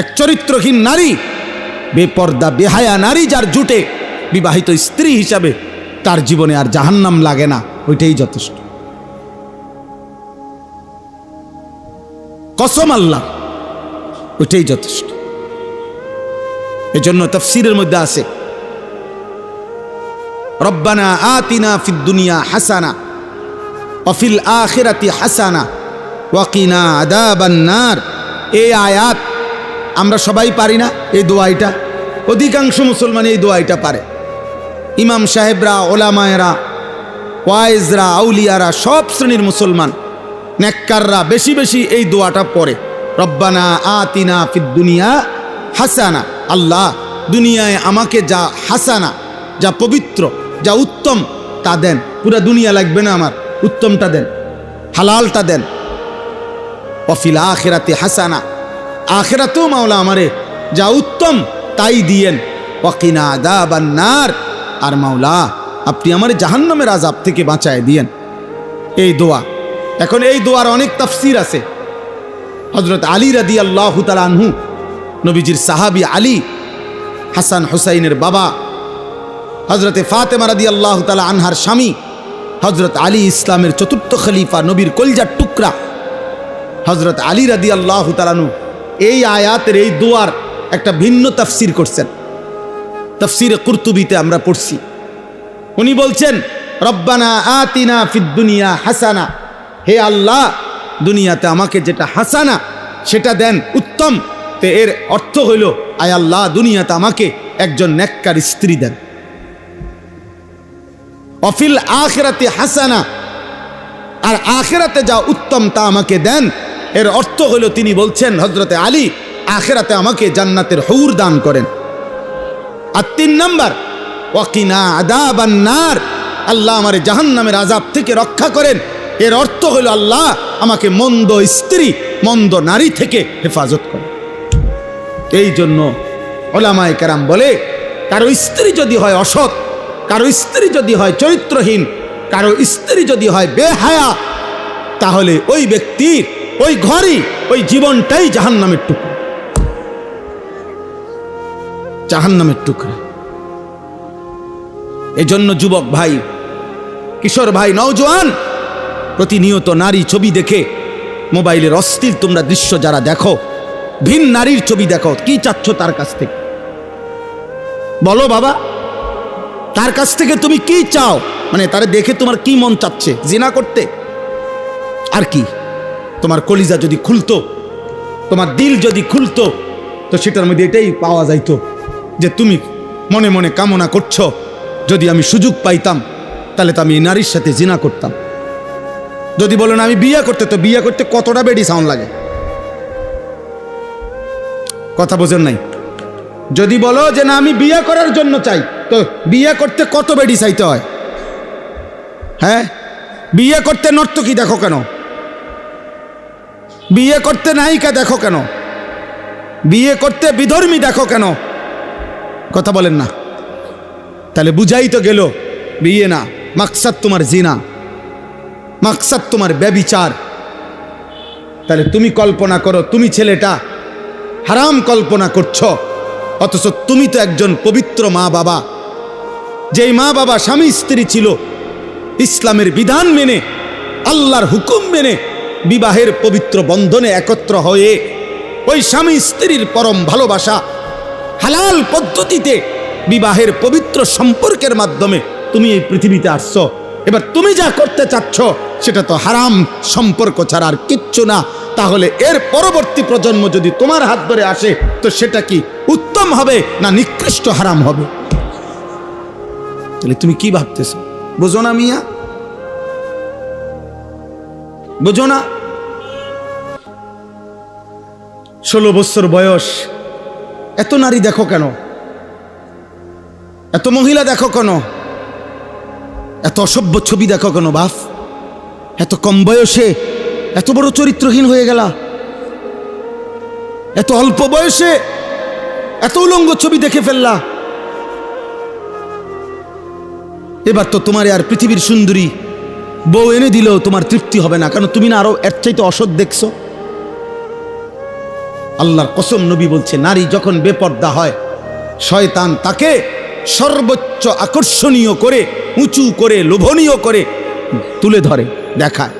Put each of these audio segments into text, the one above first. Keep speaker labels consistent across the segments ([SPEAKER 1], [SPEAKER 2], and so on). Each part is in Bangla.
[SPEAKER 1] এক চরিত্রহীন নারী, বেপর্দা, বেহায়া নারী যার জুটে বিবাহিত স্ত্রী হিসাবে তার জীবনে আর জাহান্নাম লাগে না, ওইটাই যথেষ্ট। কসম আল্লাহ, ওইটাই যথেষ্ট। এজন্য তফসিরের মধ্যে আছে, রব্বানা আতিনা ফিদ দুনিয়া হাসানা অফিল আখিরাতি হাসানা ওয়াকিনা আদাবান নার। এই আয়াত আমরা সবাই পারি না এই দোয়াইটা অধিকাংশ মুসলমান এই দোয়াইটা পারে। ইমাম সাহেবরা, ওলামায়েরা, ওয়াইজরা, আউলিয়ারা, সব শ্রেণির মুসলমান, নেককাররা বেশি বেশি এই দোয়াটা পড়ে। রব্বানা আতিনা ফিদ দুনিয়া হাসানা। আল্লাহ দুনিয়ায় আমাকে যা হাসানা, যা পবিত্র, যা উত্তম তা দেন। পুরা দুনিয়া লাগবে না আমার, উত্তমটা দেন, হালালটা দেন। অফিল আখেরাতে হাসানা। আখেরাতেও মাওলা আমারে যা উত্তম তাই দিয়েন। ওয়াকিনা আদাবান্নার আর মাওলা, আপনি আমার জাহান্নামের আজাব থেকে বাঁচায় দিয়েন। এই দোয়া, এখন এই দোয়ার অনেক তাফসির আছে। হজরত আলী রাদি আল্লাহ আনহু, নবীজির সাহাবি আলী, হাসান হুসাইনের বাবা হজরতে ফাতেমা রাদি আল্লাহ তালা আনহার স্বামী হজরত আলী ইসলামের চতুর্থ খলিফা নবীর কলজার টুকরা। হজরত আলী রাদি আল্লাহ তালানু এই আয়াতের এই দোয়ার একটা ভিন্ন তাফসির করছেন। তাফসিরে কুর্তুবিতে আমরা পড়ছি। উনি বলছেন, রব্বানা আতিনা ফিদ দুনিয়া হাসানা। হে আল্লাহ, দুনিয়াতে আমাকে যেটা হাসানা, সেটা দেন উত্তম। তে এর অর্থ হইল, আয় আল্লাহ, দুনিয়াতে আমাকে একজন নেককার স্ত্রী দেন। অফিল আখেরাতে হাসানা, আর আখেরাতে যা উত্তম তা আমাকে দেন এর অর্থ হলো তিনি বলছেন হজরতে আলী আখেরাতে আমাকে জান্নাতের হৌর দান করেন। আর তিন নাম্বার, ওয়াকিনা আদাবান্নার আল্লাহ আমার জাহান্নামের আজাব থেকে রক্ষা করেন। এর অর্থ হলো আল্লাহ আমাকে মন্দ স্ত্রী, মন্দ নারী থেকে হেফাজত করেন। এই জন্য ওলামায় কেরাম বলে, কারও স্ত্রী যদি হয় অসৎ, কারও স্ত্রী যদি হয় চরিত্রহীন, কারও স্ত্রী যদি হয় বেহায়া, তাহলে ওই ব্যক্তির ওই ঘরই, ওই জীবনটাই জাহান নামের টুকরা। জাহান্নামের টুকরা। এজন্য যুবক ভাই, কিশোর ভাই, নওজোয়ান, প্রতিনিয়ত নারী ছবি দেখে মোবাইলের অস্থির তোমরা দৃশ্য যারা দেখো, ভিন নারীর ছবি দেখো, কি চাচ্ছ তার কাছ থেকে? বলো বাবা, তার কাছ থেকে তুমি কি চাও? মানে তারা দেখে তোমার কি মন চাচ্ছে? জিনা করতে। আর কি? তোমার কলিজা যদি খুলতো, তোমার দিল যদি খুলতো, তো সেটার মধ্যে এটাই পাওয়া যাইতো যে তুমি মনে মনে কামনা করছ, যদি আমি সুযোগ পাইতাম, তাহলে তো আমি এই নারীর সাথে জিনা করতাম। যদি বলো না, আমি বিয়ে করতে, তো বিয়ে করতে কতটা বেডি সাউন্ড লাগে? কথা বোঝেন নাই? যদি বলো যে না, আমি বিয়ে করার জন্য চাই, তো বিয়ে করতে কত বেডি চাইতে হয়? হ্যাঁ? বিয়ে করতে নর্তকী দেখো কেন? বিয়ে করতে নায়িকা দেখো কেন? বিয়ে করতে বিধর্মী দেখো কেন? কথা বলেন না। তাহলে বুঝাই তো গেল, বিয়ে না, মাকসাদ তোমার জিনা, মাকসাদ তোমার ব্যবিচার। তাহলে তুমি কল্পনা করো, তুমি ছেলেটা হারাম কল্পনা করছ, অথচ তুমি তো একজন পবিত্র মা বাবা। যেই মা বাবা স্বামী স্ত্রী ছিল, ইসলামের বিধান মেনে, আল্লাহর হুকুম মেনে বিবাহের পবিত্র বন্ধনে একত্র হয়ে ওই স্বামী স্ত্রীর পরম ভালোবাসা হালাল পদ্ধতিতে বিবাহের পবিত্র সম্পর্কের মাধ্যমে তুমি এই পৃথিবীতে আসছো। এবার তুমি যা করতে চাচ্ছ, সেটা তো হারাম সম্পর্ক ছাড়া আর কিচ্ছু না। তাহলে এর পরবর্তী প্রজন্ম যদি তোমার হাত ধরে আসে, তো সেটা কি উত্তম হবে না নিকৃষ্ট হারাম হবে? তাহলে তুমি কি ভাবতেছো? বোঝো না মিয়া। বোঝো না? ষোলো বছর বয়স, এত নারী দেখো কেন? এত মহিলা দেখো কেন? এত অসভ্য ছবি দেখো কেন, বাফ? এত কম বয়সে এত বড় চরিত্রহীন হয়ে গেলা? এত অল্প বয়সে এত উলঙ্গ ছবি দেখে ফেললা? এবার তো তোমার আর পৃথিবীর সুন্দরী বউ এনে দিলেও তোমার তৃপ্তি হবে না, কারণ তুমি না আরও এর চাইতে অসৎ দেখছ। আল্লাহর কসম নবী বলছে, নারী যখন বেপর্দা হয়, শয়তান তাকে সর্বোচ্চ আকর্ষণীয় করে, উঁচু করে, লোভনীয় করে তুলে ধরে, দেখায়।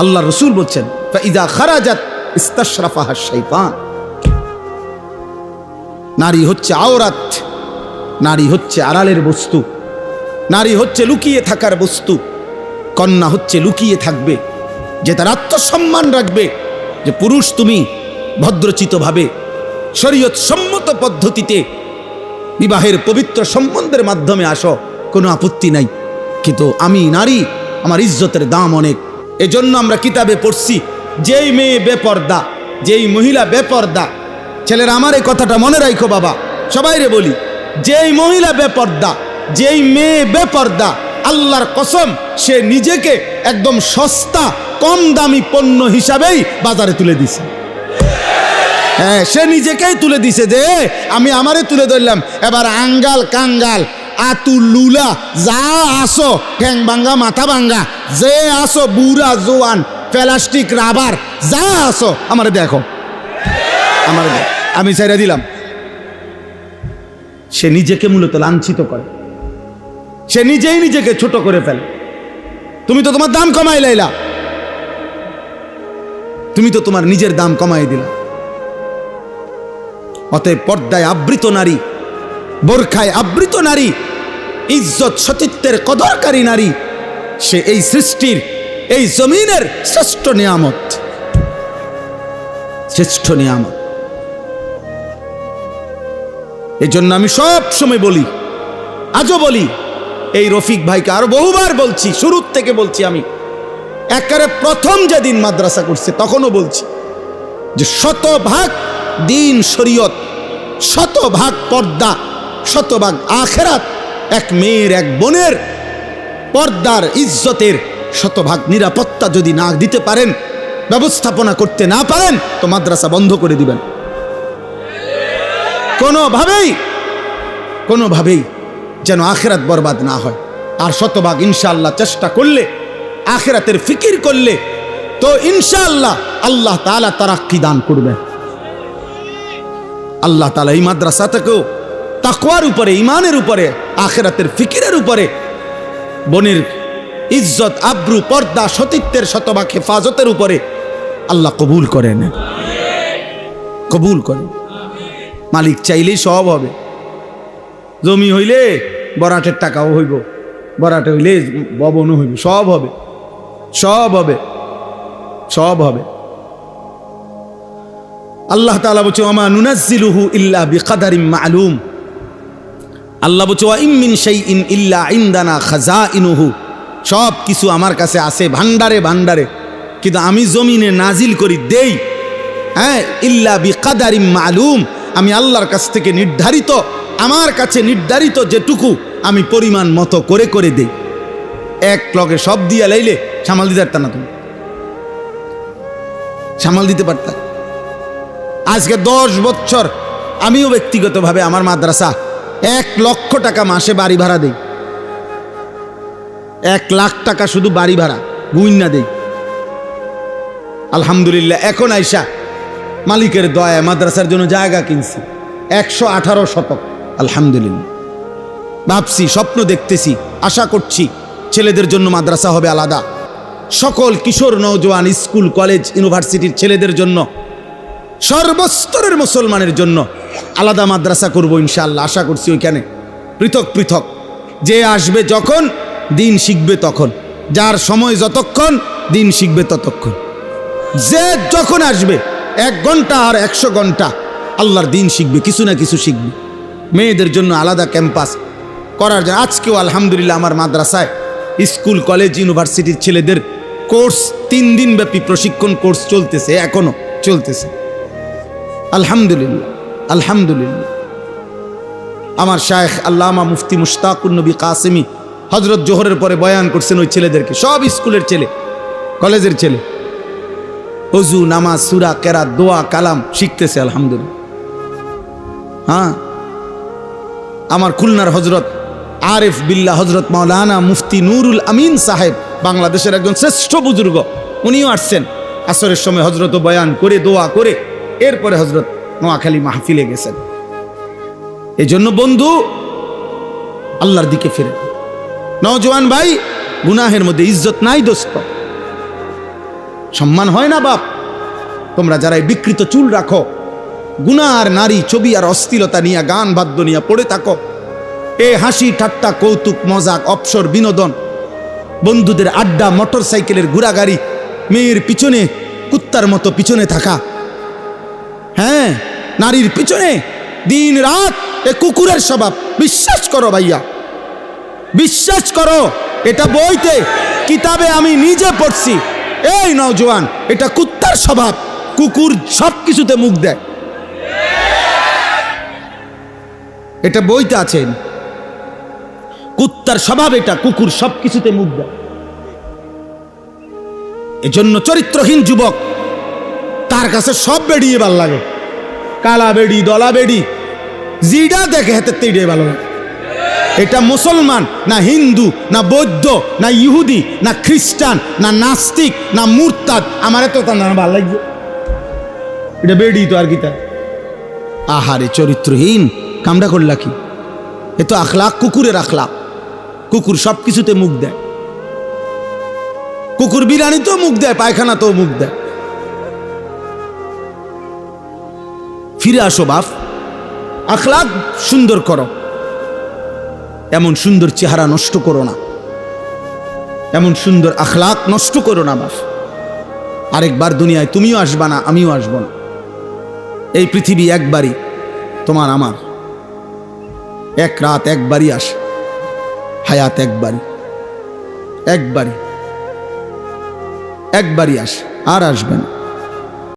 [SPEAKER 1] আল্লাহ রসুল বলছেন ইদা খারাজাত ইস্তাশরাফাহা শৈতান নারী হচ্ছে আওরাত, নারী হচ্ছে আড়ালের বস্তু। নারী হচ্ছে লুকিয়ে থাকার বস্তু, কন্যা হচ্ছে লুকিয়ে থাকবে, যে তার আত্মসম্মান রাখবে, যে পুরুষ তুমি ভদ্রচিতভাবে শরীয়ত সম্মত পদ্ধতিতে বিবাহের পবিত্র সম্বন্ধের মাধ্যমে আসো, কোনো আপত্তি নাই। কিন্তু আমি নারী, আমার ইজ্জতের দাম অনেক। এজন্য আমরা কিতাবে পড়ছি, যেই মেয়ে বেপর্দা, যেই মহিলা বেপর্দা, ছেলেরা আমার এই কথাটা মনে রাখো বাবা, সবাইরে বলি, যেই মহিলা বেপর্দা যেই মেয়ে বেপর্দা, আল্লাহর কসম, সে নিজেকে একদম সস্তা, কম দামি পণ্য হিসাবেই বাজারে তুলে দিছে। হ্যাঁ সে নিজেকেই তুলে দিছে যে, আমি আমারে তুলে ধরলাম। এবার আঙ্গাল, কাঙ্গাল, আতু, লুলা, যা আসো, ঠ্যাং ভাঙ্গা, মাথা ভাঙ্গা, যে আসো, বুড়া, জোয়ান, প্লাস্টিক, রাবার, যা আসো, আমারে দেখো। আমার আমি ছেড়ে দিলাম। সে নিজেকে মূলত লাঞ্ছিত করে। সে নিজেই নিজেকে ছোট করে ফেলে। তুমি তো তোমার দাম কমাই লাইলা। তুমি তো তোমার নিজের দাম কমাই দিলা। অতএব পর্দায় আবৃত নারী, বোরখায় আবৃত নারী, ইজ্জত সতীত্বের কদরকারী নারী, সে এই সৃষ্টির, এই জমিনের শ্রেষ্ঠ নিয়ামত। শ্রেষ্ঠ নিয়ামত। এই জন্য আমি সব সময় বলি, আজও বলি এই রফিক ভাইকে আরও বহুবার বলছি, শুরুর থেকে বলছি আমি। একেবারে প্রথম যেদিন মাদ্রাসা করছে, তখনও বলছি যে শতভাগ দিন শরীয়ত, শতভাগ পর্দা, শতভাগ আখেরাত, এক মেয়ের, এক বোনের পর্দার ইজ্জতের শতভাগ নিরাপত্তা যদি না দিতে পারেন, ব্যবস্থাপনা করতে না পারেন, তো মাদ্রাসা বন্ধ করে দিবেন। কোনোভাবেই কোনোভাবেই যেন আখেরাত বরবাদ না হয়। আর শতভাগ ইনশাআল্লাহ চেষ্টা করলে, আখেরাতের ফিকির করলে, তো ইনশাআল্লাহ আল্লাহ তালা তারাক্কি দান করবেন আল্লাহ তালা এই মাদ্রাসা থেকেও তাকওয়ার উপরে ইমানের উপরে, আখেরাতের ফিকিরের উপরে বনের ইজ্জত, আব্রু, পর্দা, সতীত্বের শতভাগ হেফাজতের উপরে আল্লাহ কবুল করেন। কবুল করেন। মালিক চাইলেই সব হবে। জমি হইলে বরাটের টাকাও হইব। বরাটে হইলে ভবনও হইব। সব হবে। সব হবে। সব হবে। আল্লাহ তালা বলছে আমা নুনাজিলুহু ইল্লা বিকাদারিম মালুম। আল্লাহ বলছে ইমিন সেই ইন ইল্লা ইন্দানা খাজা ইনুহু সব কিছু আমার কাছে আছে ভান্ডারে ভান্ডারে কিন্তু আমি জমিনে নাজিল করি দেই। হ্যাঁ ইল্লা বিকাদারিম মালুম। আমি আল্লাহর কাছ থেকে নির্ধারিত আমার কাছে নির্ধারিত যেটুকু আমি পরিমাণ মতো করে করে দেই। এক লগে সব দিয়া লাইলে সামাল দিতে পারতাম না তুমি। সামাল দিতে পারতাম আজকে দশ বছর আমিও ব্যক্তিগতভাবে আমার মাদ্রাসা এক লক্ষ টাকা মাসে বাড়ি ভাড়া দেই। এক লাখ টাকা শুধু বাড়ি ভাড়া, গুইন্না দেই। আলহামদুলিল্লাহ, এখন আইসা মালিকের দয়া মাদ্রাসার জন্য জায়গা কিনছি। একশো আঠারো শতক। আলহামদুলিল্লাহ। ভাবছি, স্বপ্ন দেখতেছি, আশা করছি ছেলেদের জন্য মাদ্রাসা হবে আলাদা। সকল কিশোর নৌজওয়ান স্কুল, কলেজ, ইউনিভার্সিটির ছেলেদের জন্য, সর্বস্তরের মুসলমানের জন্য আলাদা মাদ্রাসা করব ইনশাআল্লাহ, আশা করছি ওইখানে। পৃথক পৃথক। যে আসবে যখন, দিন শিখবে তখন। যার সময় যতক্ষণ, দিন শিখবে ততক্ষণ। যে যখন আসবে, এক ঘণ্টা আর একশো ঘণ্টা আল্লাহর দিন শিখবে, কিছু না কিছু শিখবে। মেয়েদের জন্য আলাদা ক্যাম্পাস করার জন্য। আজকেও আলহামদুলিল্লাহ আমার মাদ্রাসায় স্কুল, কলেজ, ইউনিভার্সিটির ছেলেদের কোর্স, তিন দিন ব্যাপী প্রশিক্ষণ কোর্স চলতেছে এখনও চলতেছে। আলহামদুলিল্লাহ আলহামদুলিল্লাহ। আমার শায়েখ আল্লামা মুফতি মুশতাকুর নবী কাসেমি হজরত জোহরের পরে বয়ান করছেন ওই ছেলেদেরকে, সব স্কুলের ছেলে, কলেজের ছেলে। অজু নামাজ, সুরা কেরা দোয়া, কালাম শিখতেছে, আলহামদুলিল্লাহ। হ্যাঁ? আমার খুলনার হজরত আরেফ বিল্লা হজরত মাওলানা মুফতি নুরুল আমিন সাহেব, বাংলাদেশের একজন শ্রেষ্ঠ বুজুর্গ। উনিও আসছেন। আসরের সময় হজরত বয়ান করে, দোয়া করে, এরপরে হজরত নোয়াখালী মাহফিলে গেছেন। এই জন্য বন্ধু, আল্লাহর দিকে ফিরে। নওজোয়ান ভাই, গুনাহের মধ্যে ইজ্জত নাই দোস্ত। সম্মান হয় না বাপ। তোমরা যারা বিকৃত চুল রাখো গুনা আর নারী ছবি আর অস্থিরতা নিয়ে গান বাদ্য নিয়ে পড়ে থাকো। এ হাসি, ঠাট্টা, কৌতুক, মজাক অপসর বিনোদন। বন্ধুদের আড্ডা মোটর সাইকেলের ঘোরাগাড়ি মেয়ের পিছনে, কুত্তার মতো পিছনে থাকা। হ্যাঁ নারীর পিছনে দিন রাত এ কুকুরের স্বভাব। বিশ্বাস করো ভাইয়া, বিশ্বাস করো, এটা বইতে, কিতাবে আমি নিজে পড়ছি। এই নওজোয়ান, এটা কুত্তার স্বভাব। কুকুর সব কিছুতে মুখ দেয়। এটা বইতে আছেন কুত্তার স্বভাব এটা, কুকুর সব কিছুতে মুখ দেয়। এজন্য চরিত্রহীন যুবক, তার কাছে সব বেড়িয়ে ভালো লাগে। কালা বেড়ি, দলা বেড়ি, জিডা দেখে হাতে তেড়িয়ে ভালো লাগে। এটা মুসলমান, না হিন্দু, না বৌদ্ধ, না ইহুদি, না খ্রিস্টান, না নাস্তিক, না মুরতাদ, আমার তো তার নাম ভালো লাগবে এটা বেড়ি তো আর কি তা আহারে চরিত্রহীন। কামড়া করলা কি? এ তো আখলাক কুকুরের আখলাক কুকুর সব কিছুতে মুখ দেয়। কুকুর বিরানি তো মুখ দেয় পায়খানা তো মুখ দেয়। ফিরে আসো বাপ আখলাক সুন্দর করো। এমন সুন্দর চেহারা নষ্ট করো না। এমন সুন্দর আখলাক নষ্ট করো না বাপ। আরেকবার দুনিয়ায় তুমিও আসবা না, আমিও আসব না। এই পৃথিবী একবারই তোমার, আমার। এক রাত একবারই আসে। হায়াত একবারই। একবারই। একবারই আসে। আর আসবেন না।